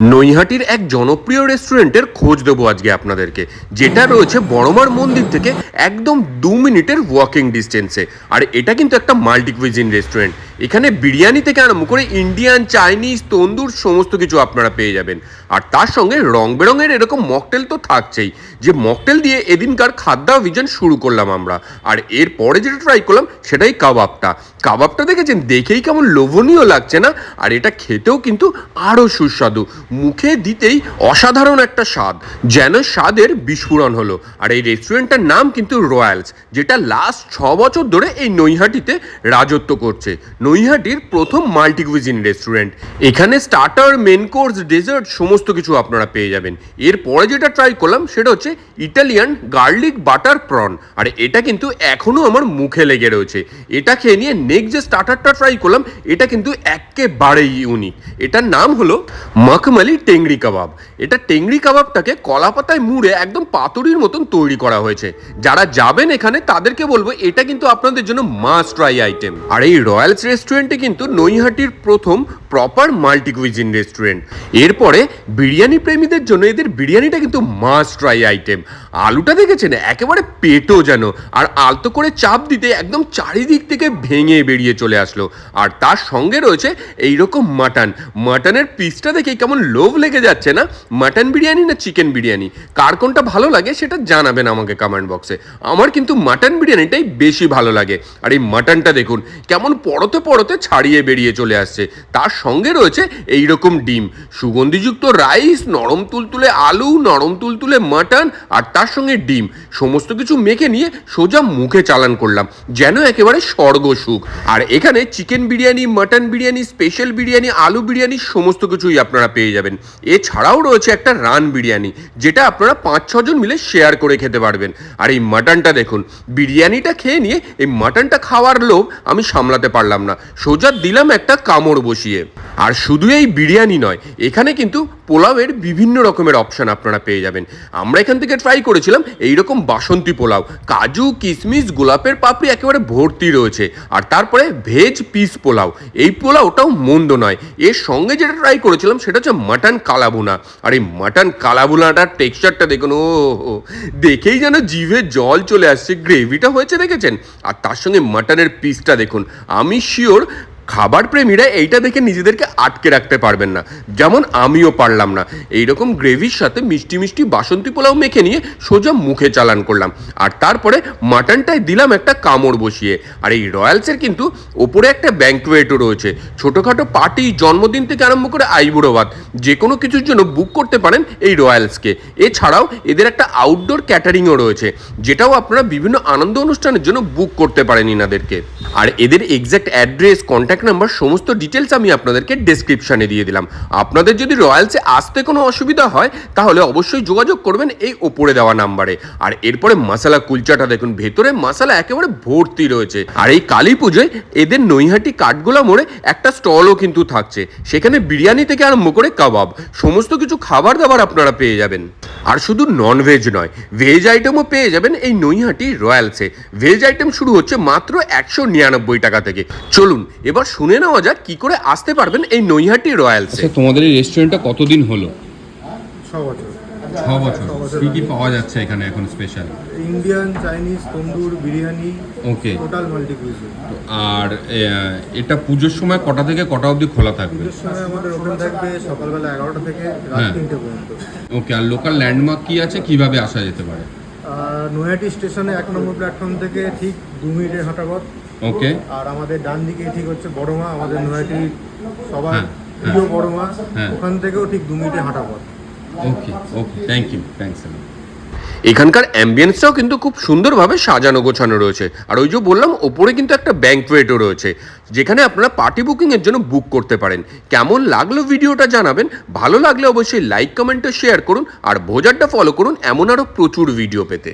নৈহাটির এক জনপ্রিয় রেস্টুরেন্টের খোঁজ দেবো আজকে আপনাদেরকে, যেটা রয়েছে বড়মার মন্দির থেকে একদম দু মিনিটের ওয়াকিং ডিস্টেন্সে আর এটা কিন্তু একটা মাল্টিকুইজিন রেস্টুরেন্ট এখানে বিরিয়ানি থেকে আরম্ভ করে ইন্ডিয়ান চাইনিজ তন্দুর সমস্ত কিছু আপনারা পেয়ে যাবেন। আর তার সঙ্গে রং বেরঙের এরকম মকটেল তো থাকছেই। যে মকটেল দিয়ে এদিনকার খাদ্যাভিযান শুরু করলাম আমরা। আর এর পরে যেটা ট্রাই করলাম, সেটাই কাবাবটা। কাবাবটা দেখেছেন? দেখেই কেমন লোভনীয় লাগছে না? আর এটা খেতেও কিন্তু আরও সুস্বাদু। মুখে দিতেই অসাধারণ একটা স্বাদ। যেন স্বাদের বিস্ফোরণ হলো। আর এই রেস্টুরেন্টটার নাম কিন্তু রয়্যালস যেটা লাস্ট ছ বছর ধরে এই নৈহাটিতে রাজত্ব করছে। নৈহাটির প্রথম মাল্টিকুইজিন রেস্টুরেন্ট। এখানে স্টার্টার, মেন কোর্স, ডেজার্ট সমস্ত কিছু আপনারা পেয়ে যাবেন। এরপরে যেটা ট্রাই করলাম সেটা হচ্ছে ইটালিয়ান গার্লিক বাটার প্রন। আর এটা কিন্তু এখনও আমার মুখে লেগে রয়েছে। এটা খেয়ে নিয়ে নেক্সট যে স্টার্টারটা ট্রাই করলাম, এটা কিন্তু একেবারেই ইউনিক এটার নাম হলো মখমালি টেংরি কাবাব। এটা টেংরি কাবাবটাকে কলা পাতায় মুড়ে একদম পাতুরির মতন তৈরি করা হয়েছে। যারা যাবেন এখানে, তাদেরকে বলব, এটা কিন্তু আপনাদের জন্য মাস্ট ট্রাই আইটেম আর এই রয়্যালস রেস্টুরেন্টে কিন্তু নৈহাটির প্রথম প্রপার মাল্টিকুইজিন রেস্টুরেন্ট এরপরে বিরিয়ানি প্রেমীদের জন্য এদের বিরিয়ানিটা কিন্তু মাস্ট ট্রাই আইটেম আলুটা দেখেছেন? একেবারে পেটো যেন। আর আলতো করে চাপ দিতে একদম চারিদিক থেকে ভেঙে বেরিয়ে চলে আসলো। আর তার সঙ্গে রয়েছে এইরকম মাটন। মাটনের পিসটা দেখে কেমন লোভ লেগে যাচ্ছে না? মাটন বিরিয়ানি না চিকেন বিরিয়ানি? কার কোনটা ভালো লাগে সেটা জানাবেন আমাকে কমেন্ট বক্সে আমার কিন্তু মাটন বিরিয়ানিটাই বেশি ভালো লাগে। আর এই মাটনটা দেখুন, কেমন পরতে পরতে ছাড়িয়ে বেরিয়ে চলে আসছে। তার সঙ্গে রয়েছে এই রকম ডিম। সুগন্ধিযুক্ত রাইস, নরম তুলতুলে আলু, নরম তুলতুলে মাটন আর তার সঙ্গে ডিম। সমস্ত কিছু মেখে নিয়ে সোজা মুখে চালান করলাম। যেন একেবারে স্বর্গ সুখ। আর এখানে chicken biryani, mutton biryani, special biryani, আলু বিরিয়ানি সমস্ত কিছুই আপনারা পেয়ে যাবেন। এছাড়াও রয়েছে একটা রান বিরিয়ানি, যেটা আপনারা পাঁচ ছজন মিলে শেয়ার করে খেতে পারবেন। আর এই মাটনটা দেখুন, বিরিয়ানিটা খেয়ে নিয়ে এই মাটনটা খাওয়ার লোভ আমি সামলাতে পারলাম না। সোজা দিলাম একটা কামড় বসিয়ে। আর শুধু এই বিরিয়ানি নয় এখানে কিন্তু পোলাওয়ের বিভিন্ন রকমের অপশান আপনারা পেয়ে যাবেন। আমরা এখান থেকে ট্রাই করেছিলাম, এইরকম বাসন্তী পোলাও। কাজু কিশমিশ গোলাপের পাপড়ি একেবারে ভর্তি রয়েছে। আর তারপরে ভেজ পিস পোলাও। এই পোলাওটাও মন্দ নয়। এর সঙ্গে যেটা ট্রাই করেছিলাম, সেটা হচ্ছে মাটন কালাবুনা আর এই মাটন কালাবুনাটার টেক্সচারটা দেখুন, ও দেখেই যেন জিভে জল চলে আসছে। গ্রেভিটা হয়েছে, দেখেছেন? আর তার সঙ্গে মাটনের পিসটা দেখুন। আমি শিওর খাবার প্রেমীরা এইটা দেখে নিজেদেরকে আটকে রাখতে পারবেন না। যেমন আমিও পারলাম না। এইরকম গ্রেভির সাথে মিষ্টি মিষ্টি বাসন্তী পোলাও মেখে নিয়ে সোজা মুখে চালান করলাম। আর তারপরে মাটনটায় দিলাম একটা কামড় বসিয়ে। আর এই রয়্যালসের কিন্তু ওপরে একটা ব্যাঙ্কুয়েটও রয়েছে। ছোটোখাটো পার্টি জন্মদিন থেকে আরম্ভ করে আইবুড়োবাদ। যে কোনো কিছুর জন্য বুক করতে পারেন এই রয়্যালসকে। এছাড়াও এদের একটা আউটডোর ক্যাটারিংও রয়েছে। যেটাও আপনারা বিভিন্ন আনন্দ অনুষ্ঠানের জন্য বুক করতে পারেন ইনাদেরকে। আর এদের এক্স্যাক্ট অ্যাড্রেস কন্ট্যাক্ট নাম্বার, সমস্ত ডিটেলস আমি আপনাদেরকে ডেসক্রিপশানে দিয়ে দিলাম। আপনাদের যদি রয়্যালসে আসতে কোনো অসুবিধা হয়, তাহলে অবশ্যই যোগাযোগ করবেন এই ওপরে দেওয়া নাম্বারে। আর এরপরে মশালা কুলচাটা দেখুন, ভেতরে মশালা একেবারে ভর্তি রয়েছে। আর এই কালী পুজোয় এদের নৈহাটি কাঠগোলা মোড়ে একটা স্টলও কিন্তু থাকছে। সেখানে বিরিয়ানি থেকে আরম্ভ করে কাবাব, সমস্ত কিছু খাবার দাবার আপনারা পেয়ে যাবেন। আর শুধু নন ভেজ নয় ভেজ আইটেমও পেয়ে যাবেন এই নৈহাটি রয়্যালসে ভেজ আইটেম শুরু হচ্ছে মাত্র একশো নিরানব্বই টাকা থেকে। চলুন, এবার শুনে নেওয়া যাক কি করে আসতে পারবেন এই নৈহাটি রয়্যালসে। আচ্ছা তোমাদের এই রেস্টুরেন্টটা কতদিন হলো? ছ বছর। ছ বছর। কি কি পাওয়া যাচ্ছে এখানে এখন special Indian Chinese tandoor biryani okay total multi cuisine আর এটা পুজোর সময় কটা থেকে কটা অবধি খোলা থাকবে? পুজোর সময় আমাদের ওপেন থাকবে সকালবেলা এগারোটা থেকে রাত হ্যাঁ। তিনটে পর্যন্ত। ওকে আর লোকাল ল্যান্ডমার্ক কি আছে? কীভাবে আসা যেতে পারে? নৈহাটি স্টেশনে এক নম্বর প্ল্যাটফর্ম থেকে ঠিক দু মিনিটের হাঁটা পথ ওকে আর আমাদের ডান দিকে ঠিক হচ্ছে বড়মা আমাদের নৈহাটি সবার হ্যাঁ, প্রিয় বড়মা। হ্যাঁ। ওখান থেকেও ঠিক দু মিনিটের হাঁটা পথ okay okay thank you thanks এখানকার অ্যাম্বিয়েন্সটাও কিন্তু খুব সুন্দরভাবে সাজানো গোছানো রয়েছে। আর ওই যে বললাম ওপরে কিন্তু একটা ব্যাঙ্কওয়েটও রয়েছে যেখানে আপনারা পার্টি বুকিংয়ের জন্য বুক করতে পারেন। কেমন লাগল ভিডিওটা জানাবেন ভালো লাগলে অবশ্যই লাইক কমেন্টে শেয়ার করুন আর ভোজারটা ফলো করুন এমন আরও প্রচুর ভিডিও পেতে।